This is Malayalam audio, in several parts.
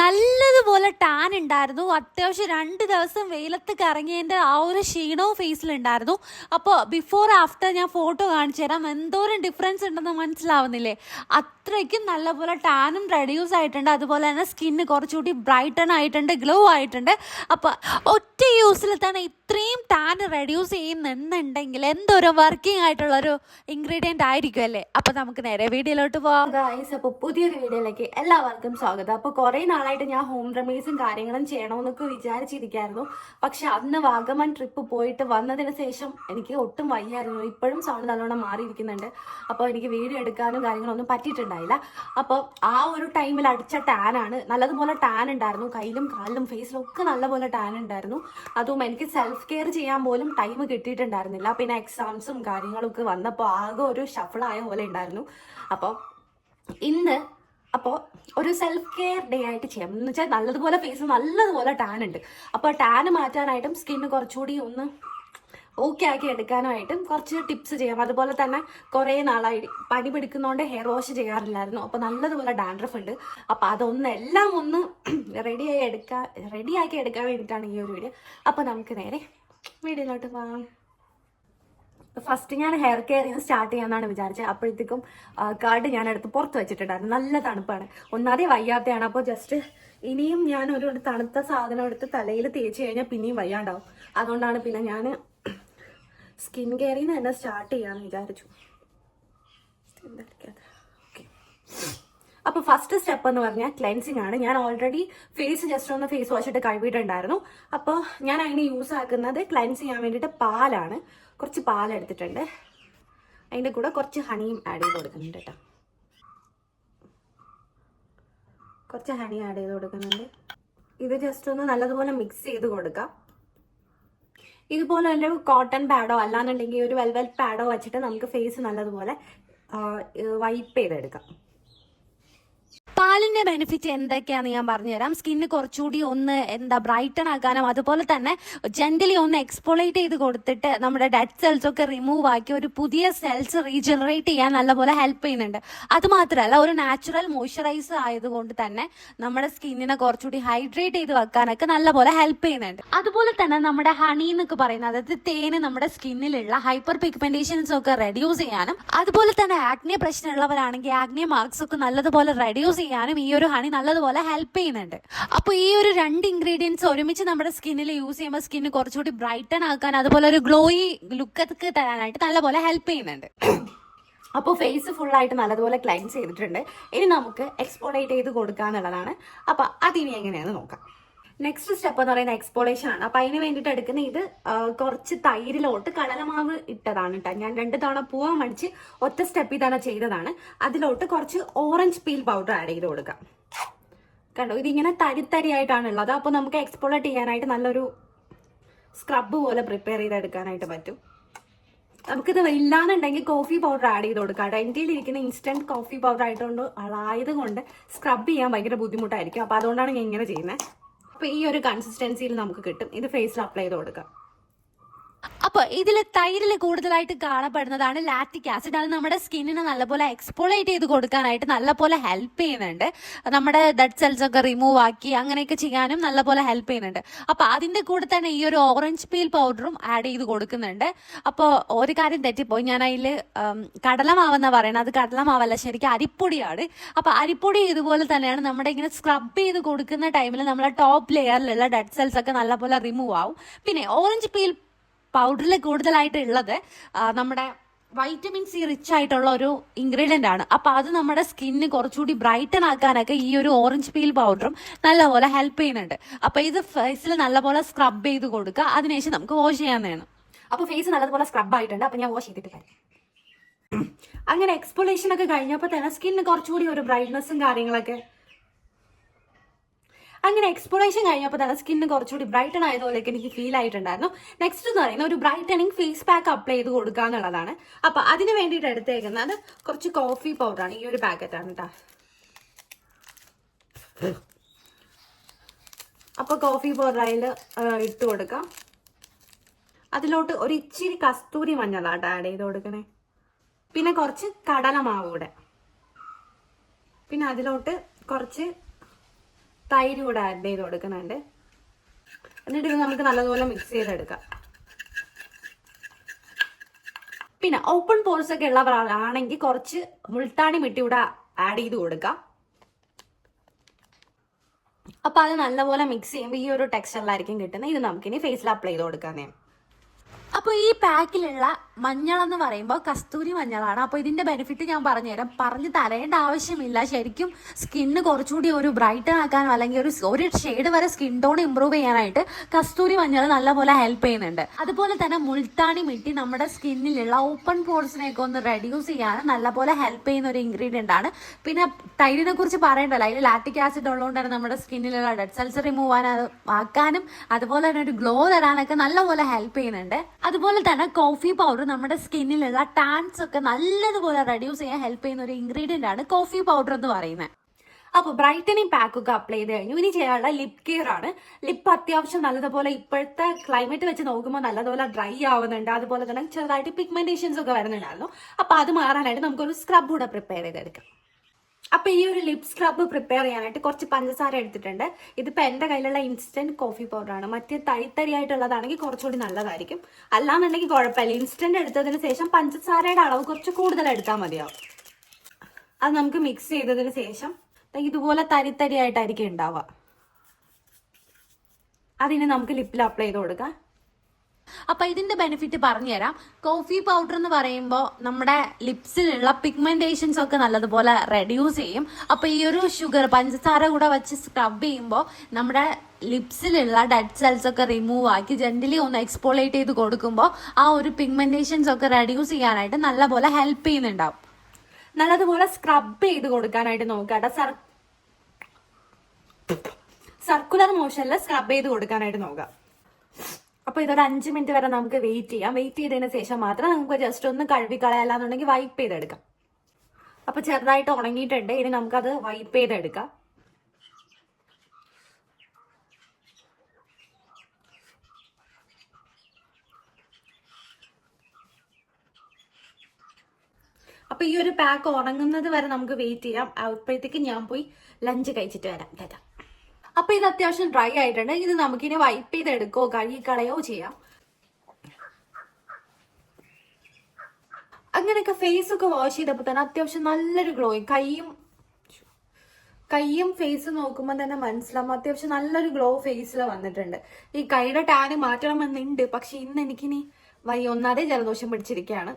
നല്ലതുപോലെ ടാൻ ഉണ്ടായിരുന്നു. അത്യാവശ്യം രണ്ട് ദിവസം വെയിലത്ത് കറങ്ങിയതിന്റെ ആ ഒരു ക്ഷീണവും ഫേസിലുണ്ടായിരുന്നു അപ്പോൾ ബിഫോർ ആഫ്റ്റർ ഞാൻ ഫോട്ടോ കാണിച്ചു തരാം. എന്തോരം ഡിഫറൻസ് ഉണ്ടെന്ന് മനസ്സിലാവുന്നില്ലേ? അത്രയ്ക്കും നല്ലപോലെ ടാനും റെഡ്യൂസ് ആയിട്ടുണ്ട്. അതുപോലെ തന്നെ സ്കിന്ന് കുറച്ചുകൂടി ബ്രൈറ്റൺ ആയിട്ടുണ്ട് ഗ്ലോ ആയിട്ടുണ്ട്. അപ്പോൾ ഒറ്റ യൂസിൽ തന്നെ ഇത്രയും ടാൻ റെഡ്യൂസ് ചെയ്യുന്നുണ്ടെങ്കിൽ എന്തൊരു വർക്കിംഗ് ആയിട്ടുള്ള ഒരു ഇൻഗ്രീഡിയന്റ് ആയിരിക്കും അല്ലേ? അപ്പോൾ നമുക്ക് നേരെ വീഡിയോയിലോട്ട് പോവാം. ഗായ്സ് അപ്പോൾ പുതിയൊരു വീഡിയോയിലേക്ക് എല്ലാവർക്കും സ്വാഗതം. അപ്പോൾ കുറേ നാളായിട്ട് ഞാൻ ഹോം റെമഡീസും കാര്യങ്ങളും ചെയ്യണമെന്നൊക്കെ വിചാരിച്ചിരിക്കായിരുന്നു. പക്ഷെ അന്ന് വാഗമൺ ട്രിപ്പ് പോയിട്ട് വന്നതിന് ശേഷം എനിക്ക് ഒട്ടും വയ്യായിരുന്നു. ഇപ്പോഴും സൗണ്ട് നല്ലോണം മാറിയിരിക്കുന്നുണ്ട്. അപ്പോൾ എനിക്ക് വീഡിയോ എടുക്കാനും കാര്യങ്ങളൊന്നും പറ്റിയിട്ടുണ്ടായില്ല. അപ്പോൾ ആ ഒരു ടൈമിൽ അടിച്ച ടാനാണ് നല്ലതുപോലെ ടാൻ ഉണ്ടായിരുന്നു. കയ്യിലും കാലിലും ഫേസിലും ഒക്കെ നല്ലപോലെ ടാൻ ഉണ്ടായിരുന്നു. അതും എനിക്ക് സെൽഫ് കെയർ ചെയ്യാൻ പോലും ടൈം കിട്ടിയിട്ടുണ്ടായിരുന്നില്ല. പിന്നെ എക്സാംസും കാര്യങ്ങളൊക്കെ വന്നപ്പോൾ ആകെ ഒരു ഷഫിളായ പോലെ ഉണ്ടായിരുന്നു. അപ്പോൾ ഇന്ന് അപ്പോൾ ഒരു സെൽഫ് കെയർ ഡേ ആയിട്ട് ചെയ്യാം. എന്ന് വെച്ചാൽ നല്ലതുപോലെ ഫേസ് നല്ലതുപോലെ ടാൻ ഉണ്ട്. അപ്പോൾ ടാൻ മാറ്റാനായിട്ടും സ്കിന്ന് കുറച്ചുകൂടി ഒന്ന് ഓക്കെ ആക്കി എടുക്കാനായിട്ടും കുറച്ച് ടിപ്സ് ചെയ്യാം. അതുപോലെ തന്നെ കുറേ നാളായി പനി പിടിക്കുന്നതുകൊണ്ട് ഹെയർ വാഷ് ചെയ്യാറില്ലായിരുന്നു. അപ്പോൾ നല്ലതുപോലെ ഡാൻഡ്രഫ് ഉണ്ട്. അപ്പോൾ അതൊന്ന് എല്ലാം ഒന്ന് റെഡിയായി എടുക്കാൻ റെഡിയാക്കി എടുക്കാൻ വേണ്ടിയിട്ടാണ് ഈ ഒരു വീഡിയോ അപ്പോൾ നമുക്ക് നേരെ വീഡിയോയിലോട്ട് പോകാം. ഫസ്റ്റ് ഞാൻ ഹെയർ കെയർ സ്റ്റാർട്ട് ചെയ്യാന്നാണ് വിചാരിച്ചത്. അപ്പോഴത്തേക്കും കാർഡ് ഞാൻ എടുത്ത് പുറത്ത് വെച്ചിട്ടുണ്ടായിരുന്നു. നല്ല തണുപ്പാണ്. ഒന്നാതെ വയ്യാത്തയാണ്. അപ്പോൾ ജസ്റ്റ് ഇനിയും ഞാൻ ഒരു തണുത്ത സാധനം എടുത്ത് തലയിൽ തേച്ച് കഴിഞ്ഞാൽ പിന്നെയും വയ്യാണ്ടാവും. അതുകൊണ്ടാണ് പിന്നെ ഞാൻ സ്കിൻ കെയറിൽ നിന്ന് തന്നെ സ്റ്റാർട്ട് ചെയ്യാന്ന് വിചാരിച്ചു. ഓക്കെ അപ്പൊ ഫസ്റ്റ് സ്റ്റെപ്പ് എന്ന് പറഞ്ഞാൽ ക്ലെൻസിങ് ആണ്. ഞാൻ ഓൾറെഡി ഫേസ് ജസ്റ്റ് ഒന്ന് ഫേസ് വാഷ് ഇട്ട് കഴുകിയിട്ടുണ്ടായിരുന്നു. അപ്പോൾ ഞാൻ അതിന് യൂസ് ആക്കുന്നത് ക്ലെൻസ് ചെയ്യാൻ വേണ്ടിയിട്ട് പാലാണ്. കുറച്ച് പാൽ എടുത്തിട്ടുണ്ട്. അതിന്റെ കൂടെ കുറച്ച് ഹണിയും ആഡ് ചെയ്ത് കൊടുക്കുന്നുണ്ട് കേട്ടോ. കുറച്ച് ഹണി ആഡ് ചെയ്ത് കൊടുക്കുന്നുണ്ട്. ഇത് ജസ്റ്റ് ഒന്ന് നല്ലതുപോലെ മിക്സ് ചെയ്ത് കൊടുക്കാം. ഇതുപോലെ ഒരു കോട്ടൺ പാഡോ അല്ലാന്നുണ്ടെങ്കിൽ ഒരു വെൽവെറ്റ് പാഡോ വെച്ചിട്ട് നമുക്ക് ഫേസ് നല്ലതുപോലെ വൈപ്പ് ചെയ്തെടുക്കാം. പാലിന്റെ ബെനിഫിറ്റ് എന്തൊക്കെയാന്ന് ഞാൻ പറഞ്ഞുതരാം. സ്കിന്ന് കുറച്ചുകൂടി ഒന്ന് എന്താ ബ്രൈറ്റൺ ആക്കാനും അതുപോലെ തന്നെ ജെന്റലി ഒന്ന് എക്സ്പോളേറ്റ് ചെയ്ത് കൊടുത്തിട്ട് നമ്മുടെ ഡെഡ് സെൽസ് ഒക്കെ റിമൂവ് ആക്കി ഒരു പുതിയ സെൽസ് റീജനറേറ്റ് ചെയ്യാൻ നല്ലപോലെ ഹെൽപ്പ് ചെയ്യുന്നുണ്ട്. അത് മാത്രമല്ല ഒരു നാച്ചുറൽ മോയ്സ്ചറൈസർ ആയതുകൊണ്ട് തന്നെ നമ്മുടെ സ്കിന്നിനെ കുറച്ചുകൂടി ഹൈഡ്രേറ്റ് ചെയ്ത് വെക്കാനൊക്കെ നല്ലപോലെ ഹെൽപ്പ് ചെയ്യുന്നുണ്ട്. അതുപോലെ തന്നെ നമ്മുടെ ഹണി എന്നൊക്കെ പറയുന്നത് അതായത് തേന് നമ്മുടെ സ്കിന്നിലുള്ള ഹൈപ്പർ പിഗ്മെന്റേഷൻസ് ഒക്കെ റെഡ്യൂസ് ചെയ്യാനും അതുപോലെ തന്നെ ആഗ്നിയ പ്രശ്നമുള്ളവരാണെങ്കിൽ ആഗ്നിയ മാർക്സ് ഒക്കെ നല്ലതുപോലെ റെഡ്യൂസ് ചെയ്യാനും ഈ ഒരു ഹണി നല്ലതുപോലെ ഹെൽപ്പ് ചെയ്യുന്നുണ്ട്. അപ്പോൾ ഈ ഒരു രണ്ട് ഇൻഗ്രീഡിയൻസ് ഒരുമിച്ച് നമ്മുടെ സ്കിന്നിൽ യൂസ് ചെയ്യുമ്പോൾ സ്കിന്ന് കുറച്ചുകൂടി ബ്രൈറ്റൺ ആക്കാൻ അതുപോലെ ഒരു ഗ്ലോയി ലുക്കൊക്കെ തരാനായിട്ട് നല്ലപോലെ ഹെൽപ്പ് ചെയ്യുന്നുണ്ട്. അപ്പോൾ ഫേസ് ഫുള്ളായിട്ട് നല്ലതുപോലെ ക്ലൈൻസ് ചെയ്തിട്ടുണ്ട്. ഇനി നമുക്ക് എക്സ്പോളേറ്റ് ചെയ്ത് കൊടുക്കുക എന്നുള്ളതാണ് അപ്പോൾ അതിനി എങ്ങനെയാണെന്ന് നോക്കാം. നെക്സ്റ്റ് സ്റ്റെപ്പ് എന്ന് പറയുന്നത് എക്സ്പോളേഷൻ ആണ്. അപ്പൊ അതിന് വേണ്ടിയിട്ട് എടുക്കുന്ന ഇത് കുറച്ച് തൈരിലോട്ട് കടലമാവ് ഇട്ടതാണ് കേട്ടോ ഞാൻ രണ്ട് തവണ പൂവാൻ മടിച്ച് ഒറ്റ സ്റ്റെപ്പിൽ തന്നെ ചെയ്തതാണ്. അതിലോട്ട് കുറച്ച് ഓറഞ്ച് പീൽ പൗഡർ ആഡ് ചെയ്ത് കൊടുക്കാം. കണ്ടോ? ഇതിങ്ങനെ തരിത്തരിയായിട്ടാണ് ഉള്ളത്. അപ്പോൾ നമുക്ക് എക്സ്പോളേറ്റ് ചെയ്യാനായിട്ട് നല്ലൊരു സ്ക്രബ് പോലെ പ്രിപ്പയർ ചെയ്തെടുക്കാനായിട്ട് പറ്റും. നമുക്കിത് ഇല്ലാന്നുണ്ടെങ്കിൽ കോഫി പൗഡർ ആഡ് ചെയ്ത് കൊടുക്കാം കേട്ടോ എന്റെ ഇരിക്കുന്ന ഇൻസ്റ്റന്റ് കോഫി പൗഡർ ആയതുകൊണ്ട് ആയതുകൊണ്ട് സ്ക്രബ് ചെയ്യാൻ ഭയങ്കര ബുദ്ധിമുട്ടായിരിക്കും. അപ്പോൾ അതുകൊണ്ടാണ് ഞാൻ ഇങ്ങനെ ചെയ്യുന്നത് അപ്പോൾ ഈ ഒരു കൺസിസ്റ്റൻസിയിൽ നമുക്ക് കിട്ടും. ഇത് ഫേസിൽ അപ്ലൈ ചെയ്ത് കൊടുക്കാം. അപ്പോൾ ഇതിൽ തൈരിൽ കൂടുതലായിട്ട് കാണപ്പെടുന്നതാണ് ലാറ്റിക് ആസിഡ്. അത് നമ്മുടെ സ്കിന്നിനെ നല്ലപോലെ എക്സ്പോളേറ്റ് ചെയ്ത് കൊടുക്കാനായിട്ട് നല്ലപോലെ ഹെൽപ്പ് ചെയ്യുന്നുണ്ട്. നമ്മുടെ ഡെഡ് സെൽസ് ഒക്കെ റിമൂവ് ആക്കി അങ്ങനെയൊക്കെ ചെയ്യാനും നല്ലപോലെ ഹെൽപ്പ് ചെയ്യുന്നുണ്ട്. അപ്പോൾ അതിന്റെ കൂടെ തന്നെ ഈ ഒരു ഓറഞ്ച് പീൽ പൗഡറും ആഡ് ചെയ്ത് കൊടുക്കുന്നുണ്ട്. അപ്പോൾ ഒരു കാര്യം തെറ്റിപ്പോയി. ഞാൻ അതിൽ കടലമാവെന്ന പറയുന്നത് അത് കടലമാവല്ല ശരിക്കും അരിപ്പൊടിയാണ്. അപ്പോൾ അരിപ്പൊടി ഇതുപോലെ തന്നെയാണ് നമ്മുടെ ഇങ്ങനെ സ്ക്രബ് ചെയ്ത് കൊടുക്കുന്ന ടൈമിൽ നമ്മളെ ടോപ്പ് ലെയറിലുള്ള ഡെഡ് സെൽസ് ഒക്കെ നല്ലപോലെ റിമൂവ് ആവും. പിന്നെ ഓറഞ്ച് പീൽ പൗഡറിൽ കൂടുതലായിട്ട് ഉള്ളത് നമ്മുടെ വൈറ്റമിൻ സി റിച്ച് ആയിട്ടുള്ള ഒരു ഇൻഗ്രീഡിയന്റ് ആണ്. അപ്പൊ അത് നമ്മുടെ സ്കിന്നിന് കുറച്ചുകൂടി ബ്രൈറ്റൻ ആക്കാനൊക്കെ ഈ ഒരു ഓറഞ്ച് പീൽ പൗഡറും നല്ലപോലെ ഹെൽപ്പ് ചെയ്യുന്നുണ്ട്. അപ്പോൾ ഇത് ഫേസിൽ നല്ലപോലെ സ്ക്രബ് ചെയ്ത് കൊടുക്കുക. അതിനുശേഷം നമുക്ക് വാഷ് ചെയ്യാൻ വേണം അപ്പോൾ ഫേസ് നല്ലതുപോലെ സ്ക്രബ് ആയിട്ടുണ്ട്. അപ്പോൾ ഞാൻ വാഷ് ചെയ്തിട്ട് ചെയ്തിട്ടില്ല. അങ്ങനെ എക്സ്പോളേഷൻ ഒക്കെ കഴിഞ്ഞപ്പോൾ തന്നെ സ്കിന്നിന് കുറച്ചുകൂടി ഒരു ബ്രൈറ്റ്നസ്സും കാര്യങ്ങളൊക്കെ അങ്ങനെ എക്സ്പ്ലോറേഷൻ കഴിഞ്ഞപ്പോൾ തന്നെ സ്കിന്ന് കുറച്ചുകൂടി ബ്രൈറ്റൺ ആയതുപോലെയൊക്കെ എനിക്ക് ഫീൽ ആയിട്ടുണ്ടായിരുന്നു. നെക്സ്റ്റ് എന്ന് പറയുന്നത് ഒരു ബ്രൈറ്റനിങ് ഫേസ് പാക്ക് അപ്ലൈ ചെയ്ത് കൊടുക്കുക എന്നുള്ളതാണ്. അപ്പൊ അതിന് വേണ്ടിയിട്ട് എടുത്തേക്കുന്നത് കുറച്ച് കോഫി പൗഡറാണ് ഈ ഒരു പാക്കറ്റാണ് കേട്ടോ അപ്പോൾ കോഫി പൗഡർ അതിൽ ഇട്ട് കൊടുക്കാം. അതിലോട്ട് ഒരു ഇച്ചിരി കസ്തൂരി മഞ്ഞളാട്ടോ ആഡ് ചെയ്ത് കൊടുക്കണേ. പിന്നെ കുറച്ച് കടലമാവ് കൂടെ പിന്നെ അതിലോട്ട് കുറച്ച് തൈര് കൂടെ ആഡ് ചെയ്ത് കൊടുക്കുന്നുണ്ട്. എന്നിട്ട് ഇത് നമുക്ക് നല്ലതുപോലെ മിക്സ് ചെയ്തെടുക്കാം. പിന്നെ ഓപ്പൺ പോൾസ് ഒക്കെ ഉള്ളവരാണെങ്കിൽ കുറച്ച് മുൾട്ടാണി മിട്ടി കൂടെ ആഡ് ചെയ്ത് കൊടുക്കാം. അപ്പൊ അത് നല്ലപോലെ മിക്സ് ചെയ്യുമ്പോൾ ഈ ഒരു ടെക്സ്ചറിലായിരിക്കും കിട്ടുന്നത്. ഇത് നമുക്കിനി ഫേസിൽ അപ്ലൈ ചെയ്ത് കൊടുക്കാൻ അപ്പോൾ ഈ പാക്കിലുള്ള മഞ്ഞൾ എന്ന് പറയുമ്പോൾ കസ്തൂരി മഞ്ഞളാണ്. അപ്പോൾ ഇതിന്റെ ബെനിഫിറ്റ് ഞാൻ പറഞ്ഞുതരാം. പറഞ്ഞ് തരേണ്ട ആവശ്യമില്ല. ശരിക്കും സ്കിന്ന് കുറച്ചുകൂടി ഒരു ബ്രൈറ്റൺ ആക്കാനോ അല്ലെങ്കിൽ ഒരു ഒരു ഷെയ്ഡ് വരെ സ്കിൻ ടോൺ ഇമ്പ്രൂവ് ചെയ്യാനായിട്ട് കസ്തൂരി മഞ്ഞൾ നല്ലപോലെ ഹെൽപ്പ് ചെയ്യുന്നുണ്ട്. അതുപോലെ തന്നെ മുൾത്താണി മിട്ടി നമ്മുടെ സ്കിന്നിലുള്ള ഓപ്പൺ പോർസിനെയൊക്കെ ഒന്ന് റെഡ്യൂസ് ചെയ്യാൻ നല്ലപോലെ ഹെൽപ്പ് ചെയ്യുന്ന ഒരു ഇൻഗ്രീഡിയന്റ് ആണ്. പിന്നെ തൈരിനെ കുറിച്ച് പറയണ്ടല്ലോ. അതിൽ ലാറ്റിക് ആസിഡ് ഉള്ളതുകൊണ്ട് തന്നെ നമ്മുടെ സ്കിന്നിലുള്ള ഡെഡ് സെൽസ് റിമൂവ് ആക്കാനും അതുപോലെ തന്നെ ഒരു ഗ്ലോ തരാനൊക്കെ നല്ലപോലെ ഹെൽപ്പ് ചെയ്യുന്നുണ്ട്. അതുപോലെ തന്നെ കോഫി പൗഡർ നമ്മുടെ സ്കിന്നിലുള്ള ടാൻസ് ഒക്കെ നല്ലതുപോലെ റെഡ്യൂസ് ചെയ്യാൻ ഹെൽപ്പ് ചെയ്യുന്ന ഒരു ഇൻഗ്രീഡിയന്റ് ആണ് കോഫി പൗഡർ എന്ന് പറയുന്നത്. അപ്പോൾ ബ്രൈറ്റനിങ് പാക്ക് ഒക്കെ അപ്ലൈ ചെയ്ത് കഴിഞ്ഞു. ഇനി ചെയ്യാനുള്ള ലിപ് കെയർ ആണ്. ലിപ്പ് അത്യാവശ്യം നല്ലതുപോലെ ഇപ്പോഴത്തെ ക്ലൈമറ്റ് വെച്ച് നോക്കുമ്പോൾ നല്ലതുപോലെ ഡ്രൈ ആവുന്നുണ്ട്. അതുപോലെ തന്നെ ചെറുതായിട്ട് പിഗ്മെന്റേഷൻസ് ഒക്കെ വരുന്നുണ്ടായിരുന്നു. അപ്പോൾ അത് മാറാനായിട്ട് നമുക്കൊരു സ്ക്രബ് കൂടെ പ്രിപ്പയർ ചെയ്തെടുക്കാം. അപ്പൊ ഈ ഒരു ലിപ് സ്ക്രബ് പ്രിപ്പയർ ചെയ്യാനായിട്ട് കുറച്ച് പഞ്ചസാര എടുത്തിട്ടുണ്ട്. ഇതിപ്പോ എന്റെ കയ്യിലുള്ള ഇൻസ്റ്റന്റ് കോഫി പൗഡർ ആണ്. മറ്റേ തരിത്തരി ആയിട്ടുള്ളതാണെങ്കിൽ കുറച്ചുകൂടി നല്ലതായിരിക്കും. അല്ലാന്നുണ്ടെങ്കിൽ കുഴപ്പമില്ല. ഇൻസ്റ്റന്റ് എടുത്തതിന് ശേഷം പഞ്ചസാരയുടെ അളവ് കുറച്ച് കൂടുതൽ എടുത്താൽ മതിയാവും. അത് നമുക്ക് മിക്സ് ചെയ്തതിന് ശേഷം ഇതുപോലെ തരിത്തരിയായിട്ടായിരിക്കും ഉണ്ടാവുക. അതിന് നമുക്ക് ലിപ്പിൽ അപ്ലൈ ചെയ്ത് കൊടുക്കാം. അപ്പൊ ഇതിന്റെ ബെനിഫിറ്റ് പറഞ്ഞു തരാം കോഫി പൗഡർ എന്ന് പറയുമ്പോൾ നമ്മുടെ ലിപ്സിലുള്ള പിഗ്മെന്റേഷൻസ് ഒക്കെ നല്ലതുപോലെ റെഡ്യൂസ് ചെയ്യും. അപ്പൊ ഈ ഒരു ഷുഗർ പഞ്ചസാര കൂടെ വെച്ച് സ്ക്രബ് ചെയ്യുമ്പോൾ നമ്മുടെ ലിപ്സിലുള്ള ഡെഡ് സെൽസ് ഒക്കെ റിമൂവ് ആക്കി ജെന്റലി ഒന്ന് എക്സ്പോളേറ്റ് ചെയ്ത് കൊടുക്കുമ്പോൾ ആ ഒരു പിഗ്മെന്റേഷൻസ് ഒക്കെ റെഡ്യൂസ് ചെയ്യാനായിട്ട് നല്ലപോലെ ഹെൽപ്പ് ചെയ്യുന്നുണ്ടാവും. നല്ലതുപോലെ സ്ക്രബ് ചെയ്ത് കൊടുക്കാനായിട്ട് നോക്കാട്ടോ. സർ സർക്കുലർ മോഷനിൽ സ്ക്രബ് ചെയ്ത് കൊടുക്കാനായിട്ട് നോക്കാം. അപ്പൊ ഇതൊരു അഞ്ച് മിനിറ്റ് വരെ നമുക്ക് വെയിറ്റ് ചെയ്യാം. വെയിറ്റ് ചെയ്തതിന് ശേഷം മാത്രം നമുക്ക് ജസ്റ്റ് ഒന്ന് കഴുകി കളയാലാന്നുണ്ടെങ്കിൽ വൈപ്പ് ചെയ്തെടുക്കാം. അപ്പൊ ചെറുതായിട്ട് ഉണങ്ങിയിട്ടുണ്ട്. ഇനി നമുക്കത് വൈപ്പ് ചെയ്തെടുക്കാം. അപ്പൊ ഈ ഒരു പാക്ക് ഉണങ്ങുന്നത് വരെ നമുക്ക് വെയിറ്റ് ചെയ്യാം. അപ്പോഴത്തേക്ക് ഞാൻ പോയി ലഞ്ച് കഴിച്ചിട്ട് വരാം. ടാറ്റ. അപ്പൊ ഇത് അത്യാവശ്യം ഡ്രൈ ആയിട്ടുണ്ട്. ഇത് നമുക്കിനി വൈപ്പ് ചെയ്ത് എടുക്കോ കഴുകിക്കളയോ ചെയ്യാം. അങ്ങനെയൊക്കെ ഫേസ് ഒക്കെ വാഷ് ചെയ്തപ്പോൾ തന്നെ അത്യാവശ്യം നല്ലൊരു ഗ്ലോയും കൈയും കൈയും ഫേസ് നോക്കുമ്പോൾ തന്നെ മനസ്സിലാവും. അത്യാവശ്യം നല്ലൊരു ഗ്ലോ ഫേസിൽ വന്നിട്ടുണ്ട്. ഈ കൈയുടെ ടാന് മാറ്റണമെന്നുണ്ട്. പക്ഷെ ഇന്ന് എനിക്കിനി വയ്യ ഒന്നാതെ ജലദോഷം പിടിച്ചിരിക്കുകയാണ്.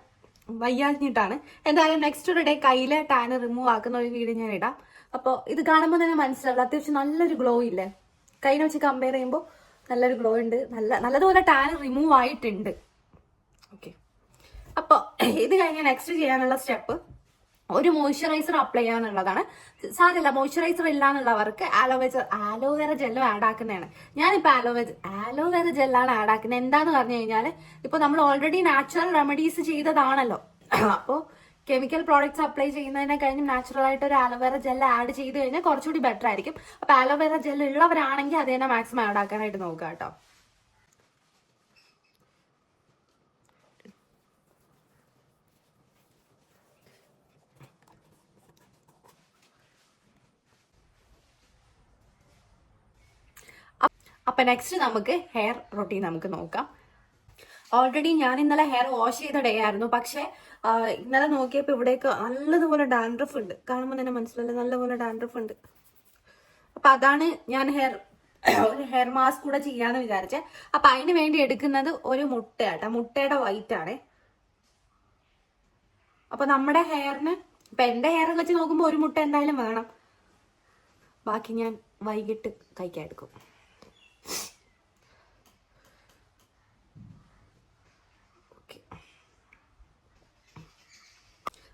വയ്യാഞ്ഞിട്ടാണ്. എന്തായാലും നെക്സ്റ്റ് ഒരു ഡേ കയ്യിലെ ടാന് റിമൂവ് ആക്കുന്ന ഒരു വീഡിയോ ഞാൻ ഇടാം. അപ്പോൾ ഇത് കാണുമ്പോൾ തന്നെ മനസ്സിലാവില്ല. അത്യാവശ്യം നല്ലൊരു ഗ്ലോ ഇല്ലേ? കൈനെ വെച്ച് കമ്പയർ ചെയ്യുമ്പോൾ നല്ലൊരു ഗ്ലോ ഉണ്ട്. നല്ല നല്ലതുപോലെ ടാൻ റിമൂവ് ആയിട്ടുണ്ട്. ഓക്കെ അപ്പോൾ ഇത് കഴിഞ്ഞ് നെക്സ്റ്റ് ചെയ്യാനുള്ള സ്റ്റെപ്പ് ഒരു മോയ്സ്ചറൈസർ അപ്ലൈ ചെയ്യാന്നുള്ളതാണ് സാരമില്ല മോയ്സ്ചറൈസർ ഇല്ല എന്നുള്ളവർക്ക് ആലോവേര ആലോവേറ ജെല്ലും ആഡ് ആക്കുന്നതാണ്. ഞാനിപ്പോൾ ആലോവേജ ആലോവേറ ജെല്ലാണ് ആഡ് ആക്കുന്നത്. എന്താന്ന് പറഞ്ഞു കഴിഞ്ഞാൽ ഇപ്പോൾ നമ്മൾ ഓൾറെഡി നാച്ചുറൽ റെമഡീസ് ചെയ്തതാണല്ലോ. അപ്പോൾ കെമിക്കൽ പ്രോഡക്ട്സ് അപ്ലൈ ചെയ്യുന്നതിനെ കഴിഞ്ഞ് നാച്ചുറൽ ആയിട്ട് ഒരു ആലോവേറ ജെൽ ആഡ് ചെയ്ത് കഴിഞ്ഞാൽ കുറച്ചുകൂടി ബെറ്റർ ആയിരിക്കും. അപ്പൊ ആലോവേറ ജെൽ ഉള്ളവരാണെങ്കിൽ അത് തന്നെ മാക്സിമം ആഡ് ആക്കാനായിട്ട് നോക്കുക കേട്ടോ. അപ്പൊ നെക്സ്റ്റ് നമുക്ക് ഹെയർ റൊട്ടീൻ നമുക്ക് നോക്കാം. ഓൾറെഡി ഞാൻ ഇന്നലെ ഹെയർ വാഷ് ചെയ്ത ഡേ ആയിരുന്നു. പക്ഷെ ഇന്നലെ നോക്കിയപ്പോൾ ഇവിടേക്ക് നല്ലതുപോലെ ഡാൻഡ്രഫ് ഉണ്ട്. കാണുമ്പോൾ തന്നെ മനസ്സിലല്ല നല്ലപോലെ ഡാൻഡ്രഫ് ഉണ്ട്. അപ്പൊ അതാണ് ഞാൻ ഹെയർ ഒരു ഹെയർ മാസ്ക് കൂടെ ചെയ്യാന്ന് വിചാരിച്ചേ. അപ്പൊ അതിന് വേണ്ടി എടുക്കുന്നത് ഒരു മുട്ടയാട്ടോ. മുട്ടയുടെ വൈറ്റ് ആണ്. അപ്പൊ നമ്മുടെ ഹെയറിന് ഇപ്പൊ എന്റെ ഹെയർ വെച്ച് നോക്കുമ്പോൾ ഒരു മുട്ട എന്തായാലും വേണം. ബാക്കി ഞാൻ വൈകിട്ട് കഴിക്കാൻ എടുക്കും.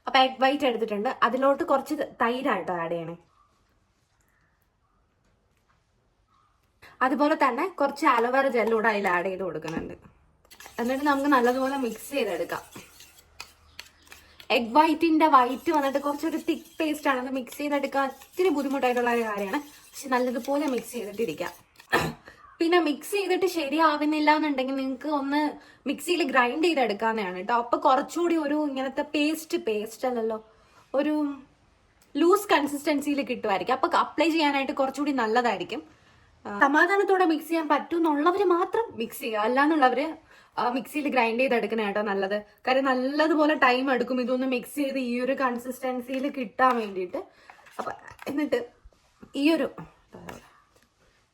അപ്പൊ എഗ് വൈറ്റ് എടുത്തിട്ടുണ്ട്. അതിലോട്ട് കുറച്ച് തൈരാട്ടോ ആഡ് ചെയ്യണേ. അതുപോലെ തന്നെ കുറച്ച് അലോവേറ ജെല്ലൂടെ അതിൽ ആഡ് ചെയ്ത് കൊടുക്കുന്നുണ്ട്. എന്നിട്ട് നമുക്ക് നല്ലതുപോലെ മിക്സ് ചെയ്തെടുക്കാം. എഗ് വൈറ്റിന്റെ വൈറ്റ് വന്നിട്ട് കുറച്ചൊരു തിക്ക് പേസ്റ്റ് ആണ് അത് മിക്സ് ചെയ്തെടുക്കാൻ ഇത്തിരി ബുദ്ധിമുട്ടായിട്ടുള്ള ഒരു കാര്യമാണ്. പക്ഷെ നല്ലതുപോലെ മിക്സ് ചെയ്തിട്ടിരിക്കാം. പിന്നെ മിക്സ് ചെയ്തിട്ട് ശരിയാവുന്നില്ല എന്നുണ്ടെങ്കിൽ നിങ്ങൾക്ക് ഒന്ന് മിക്സിയിൽ ഗ്രൈൻഡ് ചെയ്തെടുക്കാവുന്നതാണ് കേട്ടോ. അപ്പൊ കുറച്ചുകൂടി ഒരു ഇങ്ങനത്തെ പേസ്റ്റ് പേസ്റ്റ് അല്ലല്ലോ. ഒരു ലൂസ് കൺസിസ്റ്റൻസിയിൽ കിട്ടുമായിരിക്കും. അപ്പൊ അപ്ലൈ ചെയ്യാനായിട്ട് കുറച്ചുകൂടി നല്ലതായിരിക്കും. സമാധാനത്തോടെ മിക്സ് ചെയ്യാൻ പറ്റുമെന്നുള്ളവര് മാത്രം മിക്സ് ചെയ്യുക. അല്ലാന്നുള്ളവര് മിക്സിയിൽ ഗ്രൈൻഡ് ചെയ്തെടുക്കണ കേട്ടോ നല്ലത്. കാര്യം നല്ലതുപോലെ ടൈം എടുക്കും. ഇതൊന്ന് മിക്സ് ചെയ്ത് ഈ ഒരു കൺസിസ്റ്റൻസിയിൽ കിട്ടാൻ വേണ്ടിയിട്ട്. അപ്പൊ എന്നിട്ട് ഈ ഒരു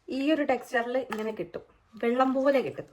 ഈ ഒരു ടെക്സ്ചറിൽ ഇങ്ങനെ കിട്ടും. വെള്ളം പോലെ കിട്ടും.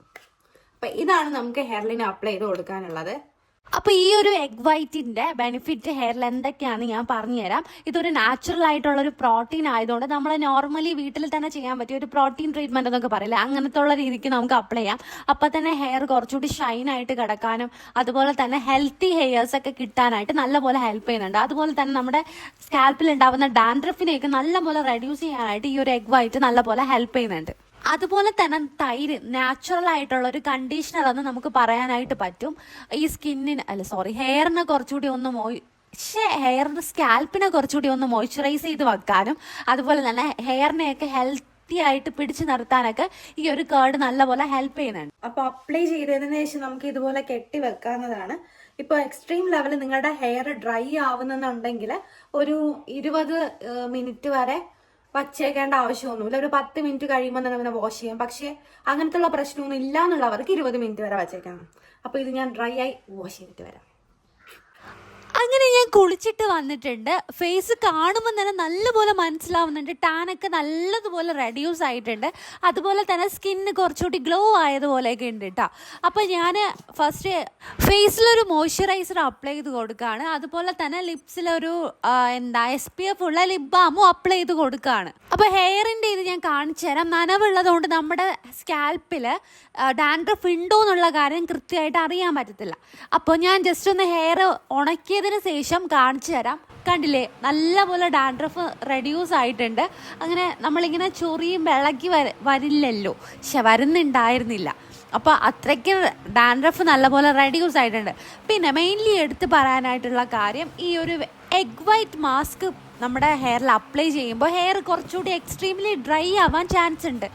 അപ്പൊ ഇതാണ് നമുക്ക് ഹെയർലിന് അപ്ലൈ ചെയ്ത് കൊടുക്കാനുള്ളത്. അപ്പൊ ഈ ഒരു എഗ് വൈറ്റിന്റെ ബെനിഫിറ്റ് ഹെയറിൽ എന്തൊക്കെയാണ് ഞാൻ പറഞ്ഞുതരാം. ഇതൊരു നാച്ചുറൽ ആയിട്ടുള്ള ഒരു പ്രോട്ടീൻ ആയതുകൊണ്ട് നമ്മൾ നോർമലി വീട്ടിൽ തന്നെ ചെയ്യാൻ പറ്റിയ ഒരു പ്രോട്ടീൻ ട്രീറ്റ്മെന്റ് എന്നൊക്കെ പറയില്ല? അങ്ങനത്തെ ഉള്ള രീതിക്ക് നമുക്ക് അപ്ലൈ ചെയ്യാം. അപ്പൊ തന്നെ ഹെയർ കുറച്ചുകൂടി ഷൈൻ ആയിട്ട് കിടക്കാനും അതുപോലെ തന്നെ ഹെൽത്തി ഹെയർസ് ഒക്കെ കിട്ടാനായിട്ട് നല്ലപോലെ ഹെൽപ്പ് ചെയ്യുന്നുണ്ട്. അതുപോലെ തന്നെ നമ്മുടെ സ്കാൽപ്പിൽ ഉണ്ടാവുന്ന ഡാൻഡ്രഫിനെയൊക്കെ നല്ലപോലെ റെഡ്യൂസ് ചെയ്യാനായിട്ട് ഈ ഒരു എഗ് വൈറ്റ് നല്ലപോലെ ഹെൽപ്പ് ചെയ്യുന്നുണ്ട്. അതുപോലെ തന്നെ തൈര് നാച്ചുറൽ ആയിട്ടുള്ള ഒരു കണ്ടീഷണർ എന്ന് നമുക്ക് പറയാനായിട്ട് പറ്റും. ഈ സ്കിന്നിന് അല്ല സോറി ഹെയറിന് കുറച്ചുകൂടി ഒന്ന് മോയി പക്ഷേ ഹെയറിന്റെ സ്കാൽപ്പിനെ കുറച്ചുകൂടി ഒന്ന് മോയ്സ്ചറൈസ് ചെയ്ത് വെക്കാനും അതുപോലെ തന്നെ ഹെയറിനെയൊക്കെ ഹെൽത്തി ആയിട്ട് പിടിച്ചു നിർത്താനൊക്കെ ഈ ഒരു കേർഡ് നല്ലപോലെ ഹെൽപ്പ് ചെയ്യുന്നുണ്ട്. അപ്പൊ അപ്ലൈ ചെയ്തതിന് ശേഷം നമുക്ക് ഇതുപോലെ കെട്ടി വെക്കാവുന്നതാണ്. ഇപ്പൊ എക്സ്ട്രീം ലെവലിൽ നിങ്ങളുടെ ഹെയർ ഡ്രൈ ആവുന്നുണ്ടെങ്കിൽ ഒരു ഇരുപത് മിനിറ്റ് വരെ വച്ചേക്കേണ്ട ആവശ്യമൊന്നുമില്ല. ഒരു പത്ത് മിനിറ്റ് കഴിയുമ്പോൾ തന്നെ പിന്നെ വാഷ് ചെയ്യാം. പക്ഷേ അങ്ങനത്തെ ഉള്ള പ്രശ്നമൊന്നും ഇല്ല എന്നുള്ളവർക്ക് ഇരുപത് മിനിറ്റ് വരെ വച്ചേക്കാം അപ്പോൾ ഇത് ഞാൻ ഡ്രൈ ആയി വാഷ് ചെയ്തിട്ട് വരാം. അങ്ങനെ ഞാൻ കുളിച്ചിട്ട് വന്നിട്ടുണ്ട്. ഫേസ് കാണുമ്പോൾ തന്നെ നല്ലപോലെ മനസ്സിലാവുന്നുണ്ട്. ടാനൊക്കെ നല്ലതുപോലെ റെഡ്യൂസ് ആയിട്ടുണ്ട്. അതുപോലെ തന്നെ സ്കിന്ന് കുറച്ചുകൂടി ഗ്ലോ ആയതുപോലെയൊക്കെ ഉണ്ട് കേട്ടോ അപ്പോൾ ഞാൻ ഫസ്റ്റ് ഫേസിലൊരു മോയ്സ്ചറൈസർ അപ്ലൈ ചെയ്ത് കൊടുക്കുകയാണ്. അതുപോലെ തന്നെ ലിപ്സിലൊരു എന്താ എസ് പി എഫ് ഉള്ള ലിപ് ബാമും അപ്ലൈ ചെയ്ത് കൊടുക്കുകയാണ്. അപ്പോൾ ഹെയറിന്റെ ഇത് ഞാൻ കാണിച്ചു തരാം. നനവുള്ളതുകൊണ്ട് നമ്മുടെ സ്കാൽപ്പിൽ ഡാൻഡ്രഫ് ഉണ്ടോ എന്നുള്ള കാര്യം കൃത്യമായിട്ട് അറിയാൻ പറ്റത്തില്ല. അപ്പോൾ ഞാൻ ജസ്റ്റ് ഒന്ന് ഹെയർ ഉണക്കിയതിന് ശേഷം കാണിച്ചു തരാം. കണ്ടില്ലേ? നല്ലപോലെ ഡാൻഡ്രഫ് റെഡ്യൂസ് ആയിട്ടുണ്ട്. അങ്ങനെ നമ്മളിങ്ങനെ ചൊറിയും വിളക്കി വര വരില്ലല്ലോ. പക്ഷെ വരുന്നുണ്ടായിരുന്നില്ല. അപ്പോൾ അത്രയ്ക്ക് ഡാൻഡ്രഫ് നല്ലപോലെ റെഡ്യൂസ് ആയിട്ടുണ്ട്. പിന്നെ മെയിൻലി എടുത്ത് പറയാനായിട്ടുള്ള കാര്യം ഈ ഒരു എഗ് വൈറ്റ് മാസ്ക് നമ്മുടെ ഹെയറിൽ അപ്ലൈ ചെയ്യുമ്പോൾ ഹെയർ കുറച്ചുകൂടി എക്സ്ട്രീംലി ഡ്രൈ ആവാൻ ചാൻസ് ഉണ്ട്.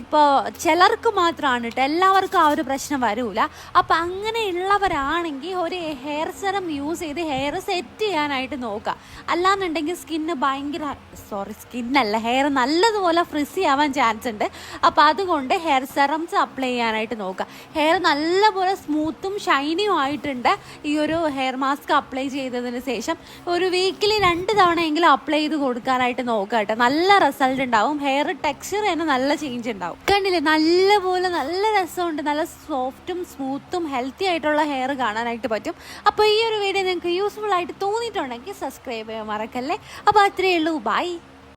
ഇപ്പോൾ ചിലർക്ക് മാത്രമാണ് കേട്ടോ എല്ലാവർക്കും ആ ഒരു പ്രശ്നം വരൂല. അപ്പം അങ്ങനെയുള്ളവരാണെങ്കിൽ ഒരു ഹെയർ സെറം യൂസ് ചെയ്ത് ഹെയർ സെറ്റ് ചെയ്യാനായിട്ട് നോക്കുക. അല്ലാന്നുണ്ടെങ്കിൽ സ്കിന്ന് ഭയങ്കര സോറി സ്കിന്നല്ല ഹെയർ നല്ലതുപോലെ ഫ്രിസി ആവാൻ ചാൻസ് ഉണ്ട്. അപ്പോൾ അതുകൊണ്ട് ഹെയർ സെറംസ് അപ്ലൈ ചെയ്യാനായിട്ട് നോക്കുക. ഹെയർ നല്ലപോലെ സ്മൂത്തും ഷൈനിയും ആയിട്ടുണ്ട്. ഈ ഒരു ഹെയർ മാസ്ക് അപ്ലൈ ചെയ്തതിന് ശേഷം ഒരു വീക്കിലി രണ്ട് തവണയെങ്കിലും അപ്ലൈ ചെയ്ത് കൊടുക്കാനായിട്ട് നോക്കുക കേട്ടോ. നല്ല റിസൾട്ട് ഉണ്ടാവും. ഹെയർ ടെക്സ്ചർ തന്നെ നല്ല ചേഞ്ച് ഉണ്ടാവും. കണ്ടില്ലേ? നല്ല പോലെ നല്ല രസമുണ്ട്. നല്ല സോഫ്റ്റും സ്മൂത്തും ഹെൽത്തി ആയിട്ടുള്ള ഹെയർ കാണാനായിട്ട് പറ്റും. അപ്പോൾ ഈ ഒരു വീഡിയോ നിങ്ങൾക്ക് യൂസ്ഫുൾ ആയിട്ട് തോന്നിയിട്ടുണ്ടെങ്കിൽ സബ്സ്ക്രൈബ് ചെയ്യാൻ മറക്കല്ലേ? അപ്പോൾ അത്രയേ ഉള്ളൂ. ബൈ